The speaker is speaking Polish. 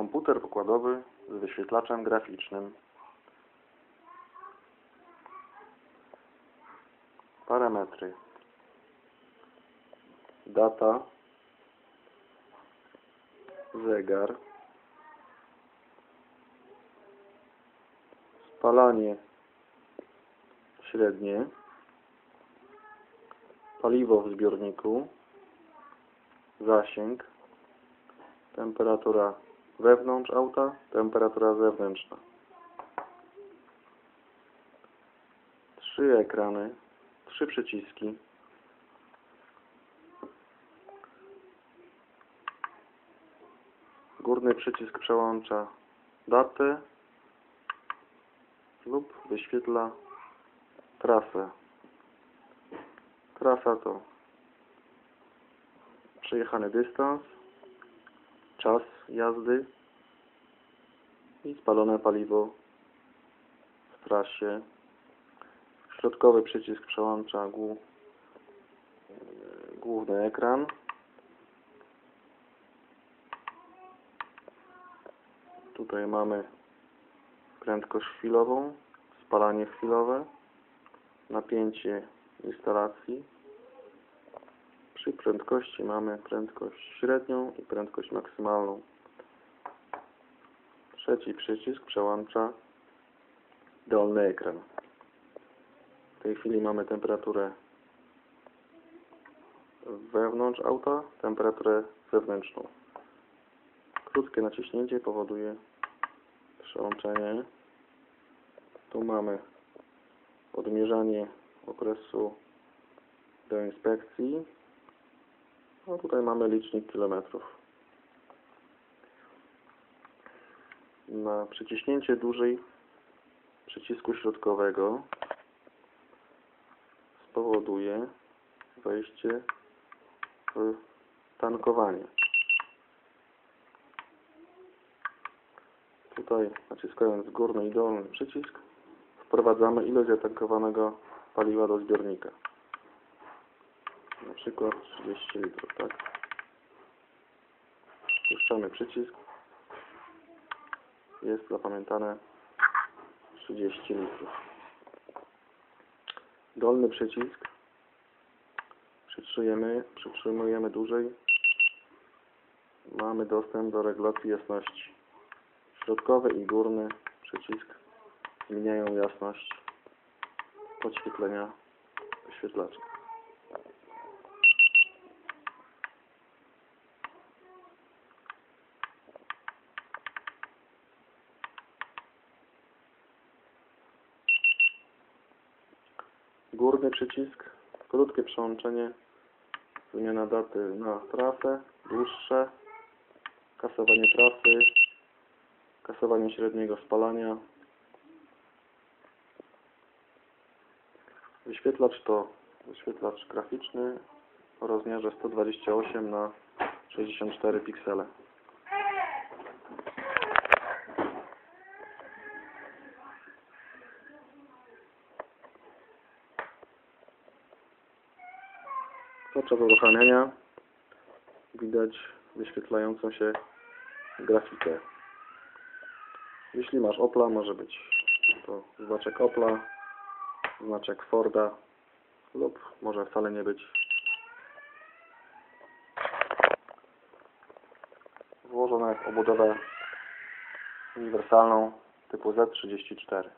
Komputer pokładowy z wyświetlaczem graficznym. Parametry. Data. Zegar. Spalanie średnie. Paliwo w zbiorniku. Zasięg. Temperatura wewnątrz auta, temperatura zewnętrzna. Trzy ekrany, trzy przyciski. Górny przycisk przełącza datę lub wyświetla trasę. Trasa to przejechany dystans, czas jazdy i spalone paliwo w trasie. Środkowy przycisk przełącza e, główny ekran. Tutaj mamy prędkość chwilową, spalanie chwilowe, napięcie instalacji. Przy prędkości mamy prędkość średnią i prędkość maksymalną. Trzeci przycisk przełącza dolny ekran. W tej chwili mamy temperaturę wewnątrz auta, temperaturę zewnętrzną. Krótkie naciśnięcie powoduje przełączenie. Tu mamy odmierzanie okresu do inspekcji. No tutaj mamy licznik kilometrów. Na przyciśnięcie dłużej przycisku środkowego spowoduje wejście w tankowanie. Tutaj naciskając górny i dolny przycisk wprowadzamy ilość zatankowanego paliwa do zbiornika na przykład 30 litrów, tak? Puszczamy przycisk. Jest zapamiętane 30 litrów. Dolny przycisk przytrzymujemy, przytrzymujemy dłużej. Mamy dostęp do regulacji jasności. Środkowy i górny przycisk zmieniają jasność podświetlenia wyświetlacza. Górny przycisk, krótkie przełączenie, zmiana daty na trasę, dłuższe, kasowanie trasy, kasowanie średniego spalania. Wyświetlacz to wyświetlacz graficzny o rozmiarze 128 na 64 piksele. Podczas uruchamiania widać wyświetlającą się grafikę. Jeśli masz Opla, może być to znaczek Opla, znaczek Forda lub może wcale nie być. Włożone w obudowę uniwersalną typu Z34.